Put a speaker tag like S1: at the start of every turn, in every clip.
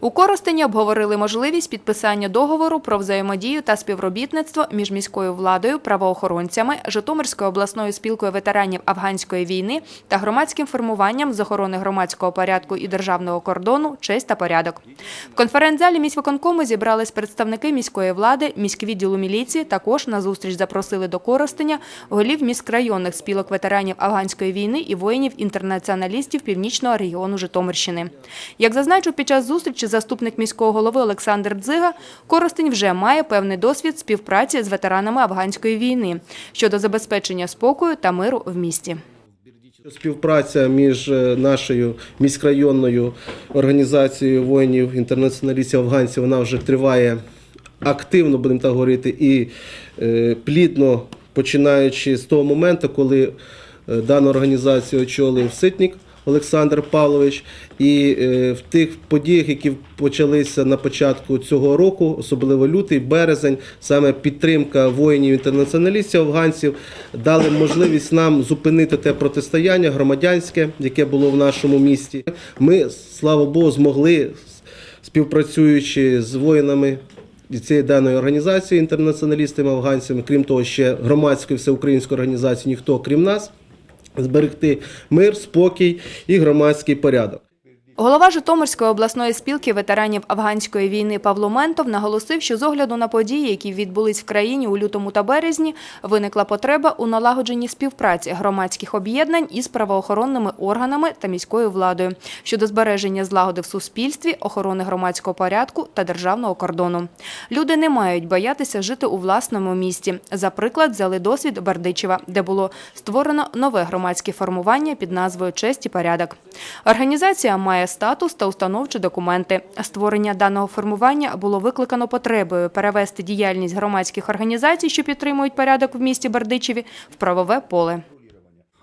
S1: У Коростені обговорили можливість підписання договору про взаємодію та співробітництво між міською владою, правоохоронцями, Житомирською обласною спілкою ветеранів афганської війни та громадським формуванням з охорони громадського порядку і державного кордону «Честь та порядок». В конференц-залі міськвиконкому зібрались представники міської влади, міськвідділу міліції. Також на зустріч запросили до Коростеня голів міськрайонних спілок ветеранів афганської війни і воїнів-інтернаціоналістів північного регіону Житомирщини. Як зазначив під час зустрічі заступник міського голови Олександр Дзига, Коростень вже має певний досвід співпраці з ветеранами афганської війни щодо забезпечення спокою та миру в місті.
S2: Співпраця між е, нашою міськрайонною організацією воїнів інтернаціоналістів афганців вона вже триває активно, будемо так говорити, і е, плідно починаючи з того моменту, коли е, дану організацію очолив Ситник Олександр Павлович. І е, в тих подіях, які почалися на початку цього року, особливо лютий, березень, саме підтримка воїнів-інтернаціоналістів афганців дали можливість нам зупинити те протистояння громадянське, яке було в нашому місті. Ми, слава Богу, змогли, співпрацюючи з воїнами і цієї даної організації, інтернаціоналістами афганцями, крім того, ще громадської всеукраїнської організації, ніхто крім нас, зберегти мир, спокій і громадський порядок.
S1: Голова Житомирської обласної спілки ветеранів афганської війни Павло Ментов наголосив, що з огляду на події, які відбулись в країні у лютому та березні, виникла потреба у налагодженні співпраці громадських об'єднань із правоохоронними органами та міською владою щодо збереження злагоди в суспільстві, охорони громадського порядку та державного кордону. Люди не мають боятися жити у власному місті. За приклад взяли досвід Бердичева, де було створено нове громадське формування під назвою Честь і порядок. Організація має статус та установчі документи. Створення даного формування було викликано потребою перевести діяльність громадських організацій, що підтримують порядок в місті Бердичеві, в правове поле.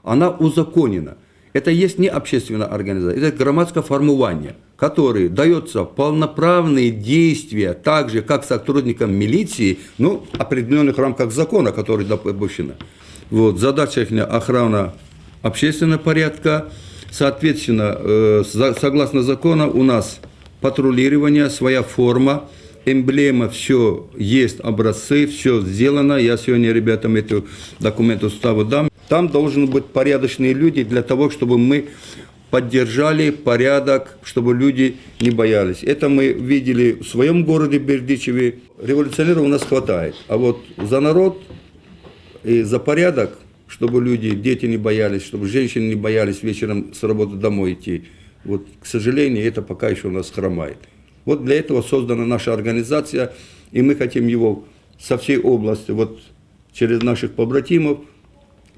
S3: она узаконена. Это есть не общественная организация, это громадское формирование, которое дается полноправные действия, так же, как сотрудникам милиции, ну, в определенных рамках закона, который допущено. Вот, задача их охрана общественного порядка, соответственно, э, согласно закону у нас патрулирование, своя форма, эмблема, все есть, образцы, все сделано. Я сегодня ребятам эту документ уставу дам. Там должны быть порядочные люди для того, чтобы мы поддержали порядок, чтобы люди не боялись. Это мы видели в своем городе Бердичеве. Революционеров у нас хватает. А вот за народ и за порядок, чтобы люди, дети не боялись, чтобы женщины не боялись вечером с работы домой идти. Вот, к сожалению, это пока еще у нас хромает. Вот для этого создана наша организация, и мы хотим его со всей области, вот через наших побратимов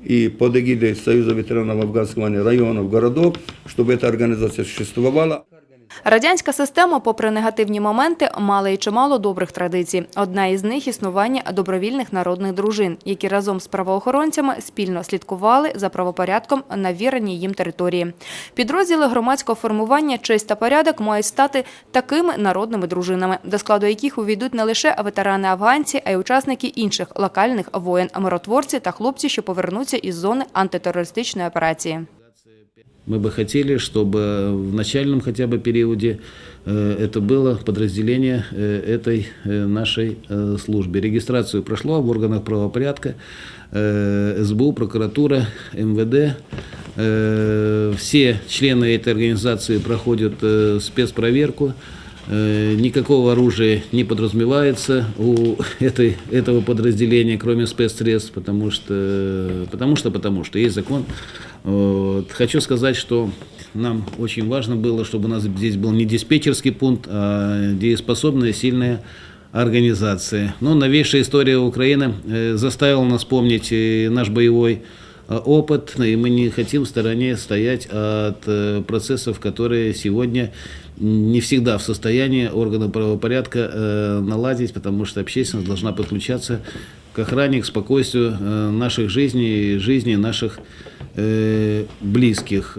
S3: и под эгидой Союза ветеранов афганского войны районов, городов, чтобы эта организация существовала.
S1: Радянська система, попри негативні моменти, мала й чимало добрих традицій. Одна із них існування добровільних народних дружин, які разом з правоохоронцями спільно слідкували за правопорядком на віреній їм території. Підрозділи громадського формування «Честь та порядок мають стати такими народними дружинами, до складу яких увійдуть не лише ветерани-афганці, а й учасники інших локальних воєн, миротворці та хлопці, що повернуться із зони антитерористичної операції.
S4: Мы бы хотели, чтобы в начальном хотя бы периоде э, это было подразделение э, этой э, нашей э, службы. Регистрацию прошло в органах правопорядка, э, СБУ, прокуратура, МВД. Э, Все члены этой организации проходят э, спецпроверку. Э, Никакого оружия не подразумевается у этой, этого подразделения, кроме спецсредств, потому что, потому что, потому что есть закон. Вот. Хочу сказать, что нам очень важно было, чтобы у нас здесь был не диспетчерский пункт, а дееспособная, сильная организация. Но новейшая история Украины э, заставила нас помнить э, наш боевой э, опыт, и мы не хотим в стороне стоять от э, процессов, которые сегодня не всегда в состоянии органы правопорядка э, наладить, потому что общественность должна подключаться к охране, к спокойствию э, наших жизней и жизни наших э, близких.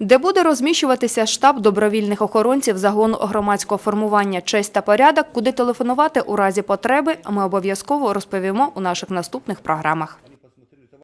S1: Де буде розміщуватися штаб добровільних охоронців загону громадського формування «Честь та порядок», куди телефонувати у разі потреби, ми обов'язково розповімо у наших наступних програмах.